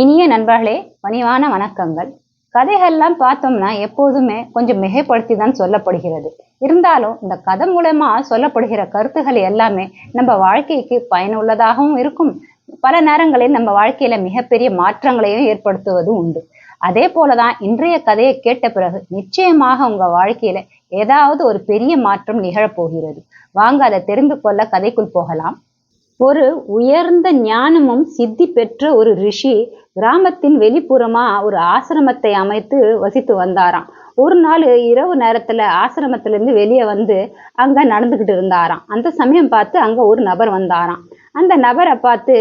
இனிய நண்பர்களே பணிவான வணக்கங்கள். கதைகள்லாம் பார்த்தோம்னா எப்போதுமே கொஞ்சம் மிகைப்படுத்தி தான் சொல்லப்படுகிறது. இருந்தாலும் இந்த கதை மூலமா சொல்லப்படுகிற கருத்துகள் எல்லாமே நம்ம வாழ்க்கைக்கு பயனுள்ளதாகவும் இருக்கும். பல நேரங்களில் நம்ம வாழ்க்கையில மிகப்பெரிய மாற்றங்களையும் ஏற்படுத்துவதும் உண்டு. அதே போலதான் இன்றைய கதையை கேட்ட பிறகு நிச்சயமாக உங்க வாழ்க்கையில ஏதாவது ஒரு பெரிய மாற்றம் நிகழப்போகிறது. வாங்க அதை தெரிந்து கொள்ள கதைக்குள் போகலாம். ஒரு உயர்ந்த ஞானமும் சித்தி பெற்ற ஒரு ரிஷி கிராமத்தின் வெளிப்புறமா ஒரு ஆசிரமத்தை அமைத்து வசித்து வந்தாராம். ஒரு நாள் இரவு நேரத்துல ஆசிரமத்திலிருந்து வெளியே வந்து அங்க நடந்துகிட்டு இருந்தாராம். அந்த சமயம் பார்த்து அங்க ஒரு நபர் வந்தாராம். அந்த நபரை பார்த்து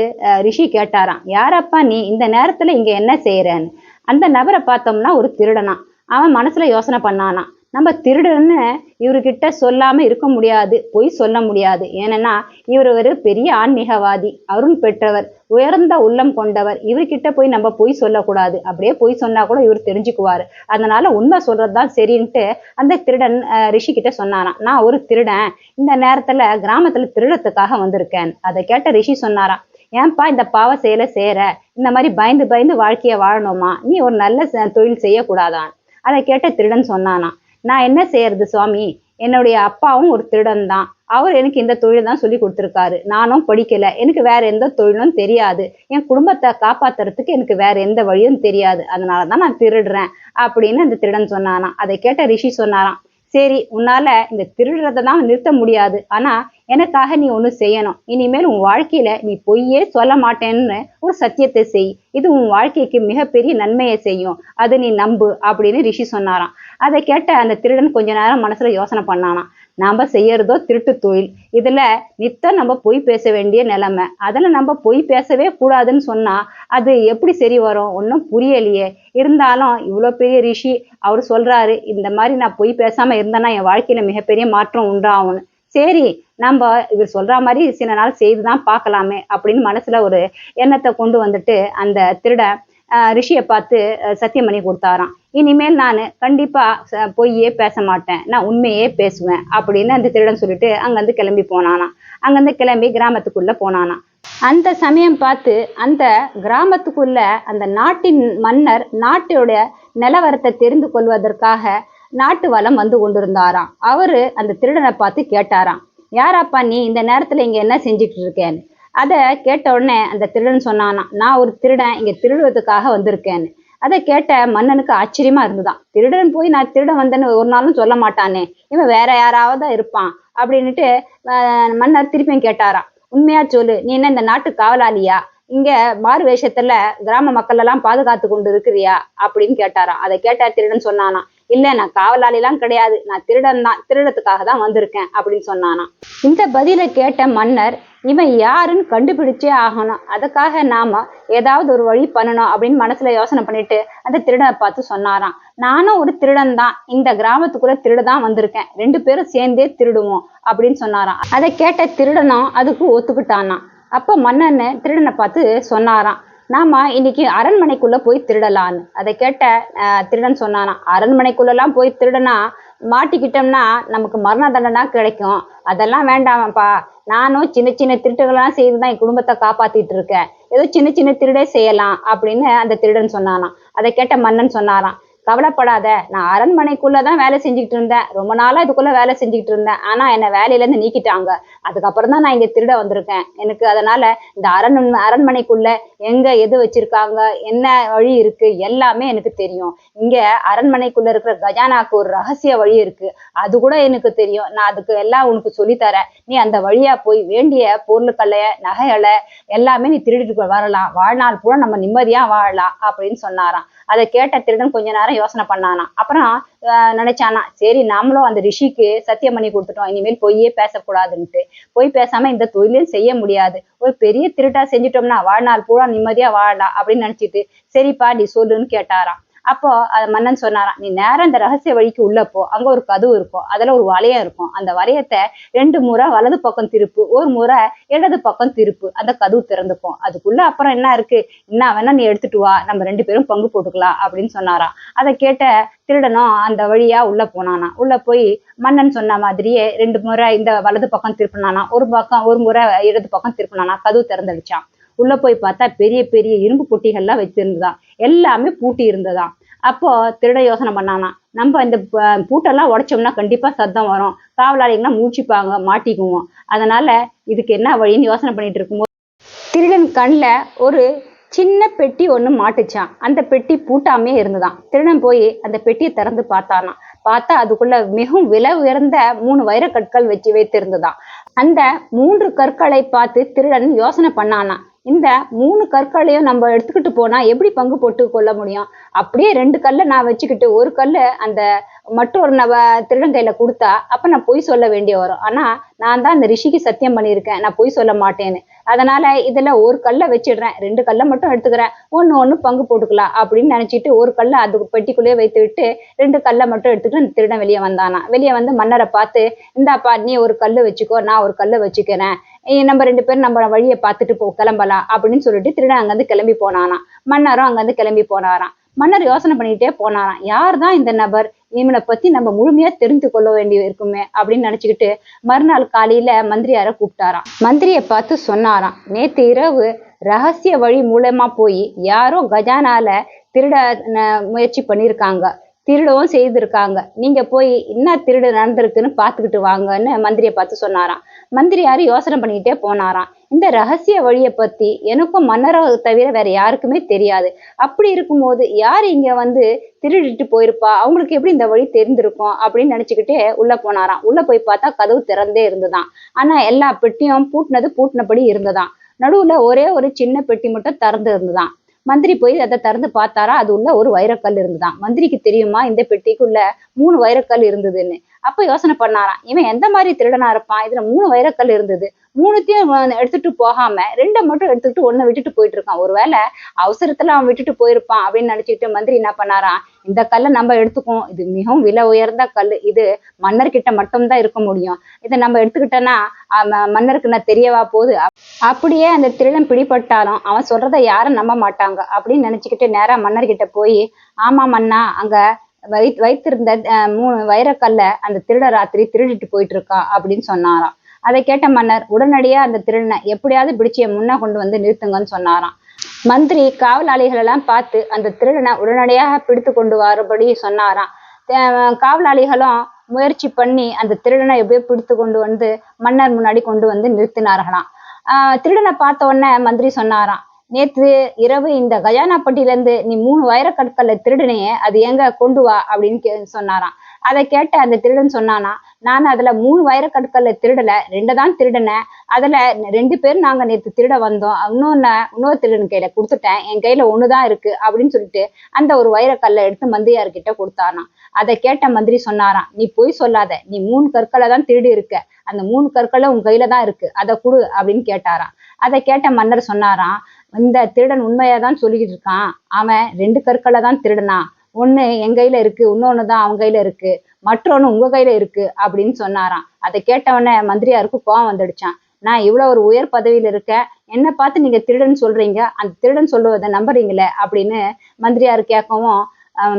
ரிஷி கேட்டாராம் யாரப்பா நீ? இந்த நேரத்துல இங்க என்ன செய்யறன்னு அந்த நபரை பார்த்தோம்னா ஒரு திருடனா அவன் மனசுல யோசனை பண்ணானா நம்ம திருடன்னு இவர்கிட்ட சொல்லாம இருக்க முடியாது பொய் சொல்ல முடியாது. ஏன்னா இவர் ஒரு பெரிய ஆன்மீகவாதி அருள் பெற்றவர் உயர்ந்த உள்ளம் கொண்டவர். இவர்கிட்ட போய் நம்ம பொய் சொல்லக்கூடாது. அப்படியே பொய் சொன்னா கூட இவர் தெரிஞ்சுக்குவார். அதனால உண்மை சொல்றதுதான் சரின்ட்டு அந்த திருடன் ரிஷி கிட்ட சொன்னாராம். நான் ஒரு திருடன். இந்த நேரத்துல கிராமத்துல திருடத்துக்காக வந்திருக்கேன். அதை கேட்ட ரிஷி சொன்னாராம். ஏன்பா இந்த பாவ செயலை செய்யற இந்த மாதிரி பயந்து பயந்து வாழ்க்கைய வாழணுமா? நீ ஒரு நல்ல தொழில் செய்யக்கூடாதான். அதை கேட்ட திருடன் சொன்னானா நான் என்ன செய்யறது சுவாமி? என்னுடைய அப்பாவும் ஒரு திருடன் தான் அவர் எனக்கு இந்த தொழில் தான் சொல்லி கொடுத்துருக்காரு. நானும் படிக்கல. எனக்கு வேற எந்த தொழிலும் தெரியாது. என் குடும்பத்தை காப்பாத்துறதுக்கு எனக்கு வேற எந்த வழியும் தெரியாது. அதனால தான் நான் திருடுறேன் அப்படின்னு அந்த திருடன் சொன்னானா அதை கேட்ட ரிஷி சொன்னாராம். சரி உன்னால இந்த திருடுறதை தான் நிறுத்த முடியாது. ஆனா எனக்காக நீ ஒன்று செய்யணும். இனிமேல் உன் வாழ்க்கையில நீ பொய்யே சொல்ல மாட்டேன்னு ஒரு சத்தியத்தை செய். இது உன் வாழ்க்கைக்கு மிகப்பெரிய நன்மையை செய்யும். அதை நீ நம்பு அப்படின்னு ரிஷி சொன்னாராம். அதை கேட்ட அந்த திருடன் கொஞ்ச நேரம் மனசுல யோசனை பண்ணானாம். நாம செய்யறதோ திருட்டு தொழில். இதுல நித்தம் நம்ம பொய் பேச வேண்டிய நிலைமை. அதுல நம்ம பொய் பேசவே கூடாதுன்னு சொன்னா அது எப்படி சரி வரும்? ஒன்றும் புரியலையே. இருந்தாலும் இவ்வளோ பெரிய ரிஷி அவர் சொல்றாரு இந்த மாதிரி நான் பொய் பேசாம இருந்தேன்னா என் வாழ்க்கையில மிகப்பெரிய மாற்றம் உண்டாகும்னு. சரி நம்ம இவர் சொல்ற மாதிரி சில நாள் செய்துதான் பார்க்கலாமே அப்படின்னு மனசுல ஒரு எண்ணத்தை கொண்டு வந்துட்டு அந்த திருட ரிஷியை பார்த்து சத்தியம் பண்ணி கொடுத்தாராம். இனிமேல் நான் கண்டிப்பா ச- பொய்யே பேச மாட்டேன். நான் உண்மையே பேசுவேன் அப்படின்னு அந்த திருடன் சொல்லிட்டு அங்கேருந்து கிளம்பி போனானா அங்கேருந்து கிளம்பி கிராமத்துக்குள்ள போனானா அந்த சமயம் பார்த்து அந்த கிராமத்துக்குள்ள அந்த நாட்டின் மன்னர் நாட்டோட நிலவரத்தை தெரிந்து கொள்வதற்காக நாட்டு வளம் வந்து கொண்டிருந்தாராம். அவரு அந்த திருடனை பார்த்து கேட்டாராம் யாராப்பா நீ இந்த நேரத்துல இங்க என்ன செஞ்சுட்டு இருக்கேன்னு அதை கேட்ட உடனே அந்த திருடன் சொன்னானா நான் ஒரு திருடன் இங்க திருடுவதுக்காக வந்திருக்கேன்னு. அதை கேட்ட மன்னனுக்கு ஆச்சரியமா இருந்துதான் திருடன் போய் நான் திருடன் வந்தேன்னு ஒரு நாளும் சொல்ல மாட்டானே இவன் வேற யாராவது இருப்பான் அப்படின்னுட்டு மன்னர் திருப்பியும் கேட்டாராம் உண்மையா சொல்லு நீ என்ன இந்த நாட்டு காவலாளியா? இங்க மாறு வேஷத்துல கிராம மக்கள் எல்லாம் பாதுகாத்து கொண்டு இருக்கிறியா அப்படின்னு கேட்டாராம். அதை கேட்ட திருடன் சொன்னானா இல்ல நான் காவலாளி எல்லாம் கிடையாது. நான் திருடன் தான் திருடத்துக்காக தான் வந்திருக்கேன் அப்படின்னு சொன்னானா இந்த பதிலை கேட்ட மன்னர் இவன் யாருன்னு கண்டுபிடிச்சே ஆகணும். அதுக்காக நாம ஏதாவது ஒரு வழி பண்ணணும் அப்படின்னு மனசுல யோசனை பண்ணிட்டு அந்த திருடனை பார்த்து சொன்னாராம். நானும் ஒரு திருடன் தான். இந்த கிராமத்துக்குள்ள திருட தான் வந்திருக்கேன். ரெண்டு பேரும் சேர்ந்தே திருடுவோம் அப்படின்னு சொன்னாராம். அதை கேட்ட திருடனும் அதுக்கு ஒத்துக்கிட்டானாம். அப்ப மன்னன்னு திருடனை பார்த்து சொன்னாராம். நாம இன்னைக்கு அரண்மனைக்குள்ள போய் திருடலான்னு. அதை கேட்ட திருடன் சொன்னானா அரண்மனைக்குள்ளெல்லாம் போய் திருடனா மாட்டிக்கிட்டோம்னா நமக்கு மரண தண்டனை கிடைக்கும். அதெல்லாம் வேண்டாமப்பா. நானும் சின்ன சின்ன திருட்டுகள்லாம் செய்து தான் என் குடும்பத்தை காப்பாத்திட்டு இருக்கேன். ஏதோ சின்ன சின்ன திருடே செய்யலாம் அப்படின்னு அந்த திருடன் சொன்னானாம். அதை கேட்ட மன்னன் சொன்னாராம். கவலைப்படாத. நான் அரண்மனைக்குள்ள தான் வேலை செஞ்சுக்கிட்டு இருந்தேன். ரொம்ப நாளா இதுக்குள்ள வேலை செஞ்சுக்கிட்டு இருந்தேன். ஆனா என்னை வேலையில இருந்து நீக்கிட்டாங்க. அதுக்கப்புறம் தான் நான் இங்க திருட வந்திருக்கேன். எனக்கு அதனால இந்த அரண் அரண்மனைக்குள்ள எங்க எது வச்சிருக்காங்க என்ன வழி இருக்கு எல்லாமே எனக்கு தெரியும். இங்க அரண்மனைக்குள்ள இருக்கிற கஜானாக்கு ஒரு ரகசிய வழி இருக்கு. அது கூட எனக்கு தெரியும். நான் அதுக்கு எல்லாம் உனக்கு சொல்லித் தரேன் நீ அந்த வழியா போய் வேண்டிய பொருட்களை நகைகளை எல்லாமே நீ திருடிட்டு வரலாம். வாழ்நாள் பூரா நம்ம நிம்மதியா வாழலாம் அப்படின்னு சொன்னாராம். அதை கேட்ட திருடன் கொஞ்ச நேரம் யோசனை பண்ணானா அப்புறம் நினைச்சானா சரி நாமளும் அந்த ரிஷிக்கு சத்தியம் பண்ணி கொடுத்துட்டோம் இனிமேல் பொய்யே பேசக்கூடாதுன்ட்டு. பொய் பேசாம இந்த தொழிலையும் செய்ய முடியாது. ஒரு பெரிய திருட்டா செஞ்சுட்டோம்னா வாழ்நாள் பூரா நிம்மதியா வாழலாம் அப்படின்னு நினைச்சிட்டு சரிப்பா நீ சொல்லுன்னு கேட்டாராம். அப்போ மன்னன் சொன்னாராம் நீ நேரம் இந்த ரகசிய வழிக்கு உள்ள போ. அங்க ஒரு கதவு இருக்கும் அதுல ஒரு வளையம் இருக்கும். அந்த வளையத்தை ரெண்டு முறை வலது பக்கம் திருப்பு. ஒரு முறை இடது பக்கம் திருப்பு. அந்த கதவு திறந்துக்கும். அதுக்குள்ள அப்புறம் என்ன இருக்கு? என்ன வேணா நீ எடுத்துட்டு வா. நம்ம ரெண்டு பேரும் பங்கு போட்டுக்கலாம். அப்படின்னு சொன்னாராம். அதை கேட்ட திருடனும் அந்த வழியா உள்ள போனானா. உள்ள போய் மன்னன் சொன்ன மாதிரியே ரெண்டு முறை இந்த வலது பக்கம் திருப்பினானா. ஒரு பக்கம் ஒரு முறை இடது பக்கம் திருப்பினானா. கதவு திறந்துடுச்சான் உள்ள போய் பார்த்தா பெரிய பெரிய இரும்பு பொட்டிகள்லாம் வச்சிருந்ததாம் எல்லாமே பூட்டி இருந்ததாம். அப்போ திருட யோசனை பண்ணானா நம்ம இந்த பூட்டெல்லாம் உடைச்சோம்னா கண்டிப்பா சத்தம் வரும். காவலாளிகள்லாம் மூச்சுப்பாங்க மாட்டிக்குவோம். அதனால இதுக்கு என்ன வழின்னு யோசனை பண்ணிட்டு இருக்கும்போது திருடன் கண்ணில் ஒரு சின்ன பெட்டி ஒன்று மாட்டுச்சான் அந்த பெட்டி பூட்டாமே இருந்ததாம். திருடன் போய் அந்த பெட்டியை திறந்து பார்த்தானா பார்த்தா அதுக்குள்ள மிகவும் விலை உயர்ந்த மூணு வைரக்கற்கள் வச்சு வைத்திருந்ததான் அந்த மூன்று கற்களை பார்த்து திருடன் யோசனை பண்ணானா இந்த மூணு கற்களையும் நம்ம எடுத்துக்கிட்டு போனா எப்படி பங்கு போட்டு கொள்ள முடியும்? அப்படியே ரெண்டு கல்லை நான் வச்சுக்கிட்டு ஒரு கல்லு அந்த மற்றொரு நவ திருடன் கையில கொடுத்தா அப்ப நான் பொய் சொல்ல வேண்டிய வரும். ஆனா நான் தான் அந்த ரிஷிக்கு சத்தியம் பண்ணியிருக்கேன். நான் பொய் சொல்ல மாட்டேன்னு. அதனால இதுல ஒரு கல்லை வச்சிடுறேன் ரெண்டு கல்லை மட்டும் எடுத்துக்கிறேன். ஒன்று ஒன்று பங்கு போட்டுக்கலாம் அப்படின்னு நினைச்சிட்டு ஒரு கல்லை அது பெட்டிக்குள்ளேயே வைத்து விட்டு ரெண்டு கல்லை மட்டும் எடுத்துக்கிட்டு அந்த திருடன் வெளியே வந்தானா. வெளியே வந்து மன்னரை பார்த்து இந்தாப்பா நீ ஒரு கல் வச்சுக்கோ நான் ஒரு கல்லை வச்சுக்கிறேன். நம்ம ரெண்டு பேரும் நம்ம வழியை பார்த்துட்டு போ கிளம்பலாம் அப்படின்னு சொல்லிட்டு திருடன் அங்கேருந்து கிளம்பி போனானா மன்னரும் அங்கேருந்து கிளம்பி போனாராம். மன்னர் யோசனை பண்ணிக்கிட்டே போனாராம். யார் தான் இந்த நபர்? இவனை பத்தி நம்ம முழுமையா தெரிந்து கொள்ள வேண்டி இருக்குமே அப்படின்னு நினைச்சுக்கிட்டு மறுநாள் காலையில மந்திரியார கூப்பிட்டாராம். மந்திரியை பார்த்து சொன்னாராம். நேத்து இரவு ரகசிய வழி மூலமா போய் யாரோ கஜானால திருட ந- முயற்சி பண்ணியிருக்காங்க திருடவும் செய்திருக்காங்க. நீங்க போய் என்ன திருடு நடந்திருக்குன்னு பார்த்துக்கிட்டு வாங்கன்னு மந்திரியை பார்த்து சொன்னாராம். மந்திரியார் யோசனை பண்ணிக்கிட்டே போனாராம். இந்த ரகசிய வழியை பத்தி எனக்கும் மன்னரை தவிர வேற யாருக்குமே தெரியாது. அப்படி இருக்கும்போது யார் இங்க வந்து திருடிட்டு போயிருப்பா? அவங்களுக்கு எப்படி இந்த வழி தெரிந்திருக்கும்? அப்படின்னு நினைச்சுக்கிட்டே உள்ள போனாராம். உள்ள போய் பார்த்தா கதவு திறந்தே இருந்ததாம். ஆனா எல்லா பெட்டியும் பூட்டினது பூட்டினபடி இருந்ததாம். நடுவுல ஒரே ஒரு சின்ன பெட்டி மட்டும் திறந்து இருந்ததாம். மந்திரி போய் அதை திறந்து பார்த்தாரா? அது உள்ள ஒரு வைரக்கல் இருந்துதான் மந்திரிக்கு தெரியுமா இந்த பெட்டிக்குள்ள மூணு வைரக்கல் இருந்ததுன்னு? அப்ப யோசனை பண்ணாராம் இவன் எந்த மாதிரி திருடனா இருப்பான்? இதுல மூணு வைரக்கல் இருந்தது. மூணுத்தையும் எடுத்துட்டு போகாம ரெண்டை மட்டும் எடுத்துக்கிட்டு ஒன்னு விட்டுட்டு போயிட்டு இருக்கான் ஒருவேளை அவசரத்துல அவன் விட்டுட்டு போயிருப்பான் அப்படின்னு நினைச்சிட்டு மந்திரி என்ன பண்ணாராம்? இந்த கல்லை நம்ம எடுத்துக்குவோம். இது மிகவும் விலை உயர்ந்த கல். இது மன்னர்கிட்ட மட்டும்தான் இருக்க முடியும். இதை நம்ம எடுத்துக்கிட்டோன்னா மன்னருக்கு நான் தெரியவா போகுது? அப்- அப்படியே அந்த திருடன் பிடிபட்டாலும் அவன் சொல்றதை யாரும் நம்ப மாட்டாங்க அப்படின்னு நினைச்சுக்கிட்டு நேரா மன்னர்கிட்ட போய் ஆமா மன்னா அங்க வை வைத்திருந்த மூணு வைரக்கல்ல அந்த திருட ராத்திரி திருடிட்டு போயிட்டு இருக்கா அப்படின்னு சொன்னாராம். அதை கேட்ட மன்னர் உடனடியா அந்த திருடனை எப்படியாவது பிடிச்சிய என் முன்ன கொண்டு வந்து நிறுத்துங்கன்னு சொன்னாராம். மந்திரி காவலாளிகள் எல்லாம் பார்த்து அந்த திருடனை உடனடியாக பிடித்து கொண்டு வரபடி சொன்னாராம். காவலாளிகளும் முயற்சி பண்ணி அந்த திருடனை எப்படியோ பிடித்து கொண்டு வந்து மன்னர் முன்னாடி கொண்டு வந்து நிறுத்தினார்களாம். திருடனை பார்த்த உடனே மந்திரி சொன்னாராம் நேற்று இரவு இந்த கஜானாப்பட்டியில இருந்து நீ மூணு வைரக்கற்களை திருடினையே அது எங்க கொண்டு வா அப்படின்னு கே சொன்னாராம். அதை கேட்ட அந்த திருடன் சொன்னானா நான் அதுல மூணு வைரக்கற்களை திருடல ரெண்டு தான் திருடினேன் அதுல ரெண்டு பேரும் நாங்க நேற்று திருட வந்தோம் இன்னொன்னு இன்னொரு திருடன் கையில கொடுத்துட்டேன் என் கையில ஒண்ணுதான் இருக்கு அப்படின்னு சொல்லிட்டு அந்த ஒரு வைரக்கல்லை எடுத்து மந்திரியார்கிட்ட கொடுத்தாராம். அதை கேட்ட மந்திரி சொன்னாராம் நீ பொய் சொல்லாத நீ மூணு கற்களை தான் திருடி இருக்க அந்த மூணு கற்களை உன் கையில தான் இருக்கு அதை கொடு அப்படின்னு கேட்டாராம். அதை கேட்ட மன்னர் சொன்னாராம் இந்த திருடன் உண்மையா தான் சொல்லிக்கிட்டு இருக்கான் அவன் ரெண்டு கற்களை தான் திருடனான். ஒன்று என் கையில இருக்கு இன்னொன்னு தான் அவன் கையில இருக்கு. மற்றொன்னு உங்க கையில இருக்கு அப்படின்னு சொன்னாராம். அதை கேட்டவொடனே மந்திரியாருக்கு கோவம் வந்துடுச்சான் நான் இவ்வளவு ஒரு உயர் பதவியில இருக்கேன். என்னை பார்த்து நீங்க திருடன் சொல்றீங்க. அந்த திருடன் சொல்லுவதை நம்புறீங்களே அப்படின்னு மந்திரியார் கேட்கவும்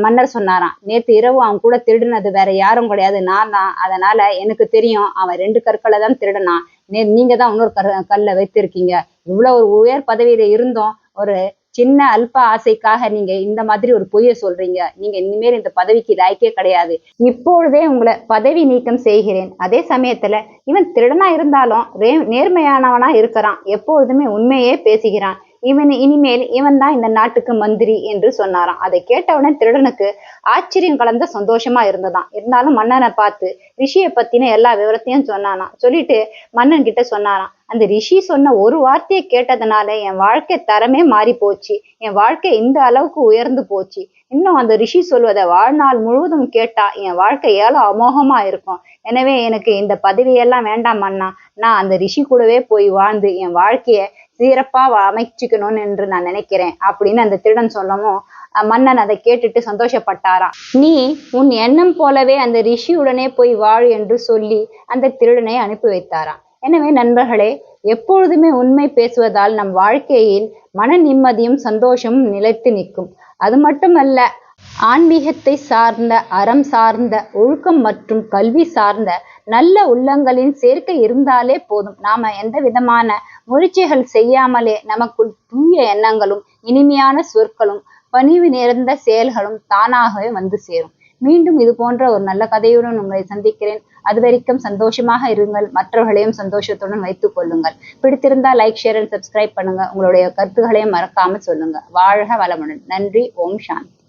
மன்னர் சொன்னாராம். நேத்து இரவு அவன் கூட திருடினது வேற யாரும் கிடையாது. நான் தான். அதனால எனக்கு தெரியும் அவன் ரெண்டு கற்களை தான் திருடனான். நீங்க தான் இன்னொரு கர் கல்லை வைத்திருக்கீங்க. இவ்வளவு ஒரு உயர் பதவியில இருந்தோம். ஒரு சின்ன அல்ப ஆசைக்காக நீங்க இந்த மாதிரி ஒரு பொய்யை சொல்றீங்க. நீங்க இனிமேல் இந்த பதவிக்கு லாய்க்கே கிடையாது. இப்பொழுதே உங்களை பதவி நீக்கம் செய்கிறேன். அதே சமயத்துல இவன் திருடனா இருந்தாலும் ரே- நேர்மையானவனா இருக்கிறான். எப்பொழுதுமே உண்மையே பேசுகிறான். இவன் இனிமேல் இவன் தான் இந்த நாட்டுக்கு மந்திரி என்று சொன்னாராம். அதை கேட்டவுடன் திருடனுக்கு ஆச்சரியம் கலந்த சந்தோஷமா இருந்ததாம். இருந்தாலும் மன்னனை பார்த்து ரிஷியை பத்தின எல்லா விவரத்தையும் சொன்னானா சொல்லிட்டு மன்னன் கிட்ட சொன்னாராம் அந்த ரிஷி சொன்ன ஒரு வார்த்தையை கேட்டதுனால என் வாழ்க்கை தரமே மாறி போச்சு. என் வாழ்க்கை இந்த அளவுக்கு உயர்ந்து போச்சு. இன்னும் அந்த ரிஷி சொல்வதை வாழ்நாள் முழுவதும் கேட்டா என் வாழ்க்கை ஏழோ அமோகமா இருக்கும். எனவே எனக்கு இந்த பதவியெல்லாம் வேண்டாம் அண்ணா நான் அந்த ரிஷி கூடவே போய் வாழ்ந்து என் வாழ்க்கைய சிறப்பா அமைச்சுக்கணும்னு என்று நான் நினைக்கிறேன் அப்படின்னு அந்த திருடன் சொல்லவும் மன்னன் அதை கேட்டுட்டு சந்தோஷப்பட்டாராம். நீ உன் எண்ணம் போலவே அந்த ரிஷியுடனே போய் வாழ் என்று சொல்லி அந்த திருடனை அனுப்பி வைத்தாராம். எனவே நண்பர்களே எப்பொழுதுமே உண்மை பேசுவதால் நம் வாழ்க்கையில் மன நிம்மதியும் சந்தோஷமும் நிலைத்து நிற்கும். அது மட்டுமல்ல ஆன்மீகத்தை சார்ந்த அறம் சார்ந்த ஒழுக்கம் மற்றும் கல்வி சார்ந்த நல்ல உள்ளங்களின் சேர்க்கை இருந்தாலே போதும். நாம எந்த விதமான முயற்சிகள் செய்யாமலே நமக்குள் தூய எண்ணங்களும் இனிமையான சொற்களும் பணிவு நிறைந்த செயல்களும் தானாகவே வந்து சேரும். மீண்டும் இது போன்ற ஒரு நல்ல கதையுடன் உங்களை சந்திக்கிறேன். அது வரைக்கும் சந்தோஷமாக இருங்கள். மற்றவர்களையும் சந்தோஷத்துடன் வைத்துக் கொள்ளுங்கள். பிடித்திருந்தா லைக் ஷேர் அண்ட் சப்ஸ்கிரைப் பண்ணுங்க. உங்களுடைய கருத்துக்களையும் மறக்காம சொல்லுங்க. வாழ்க வளமுடன். நன்றி. ஓம் சாந்தி.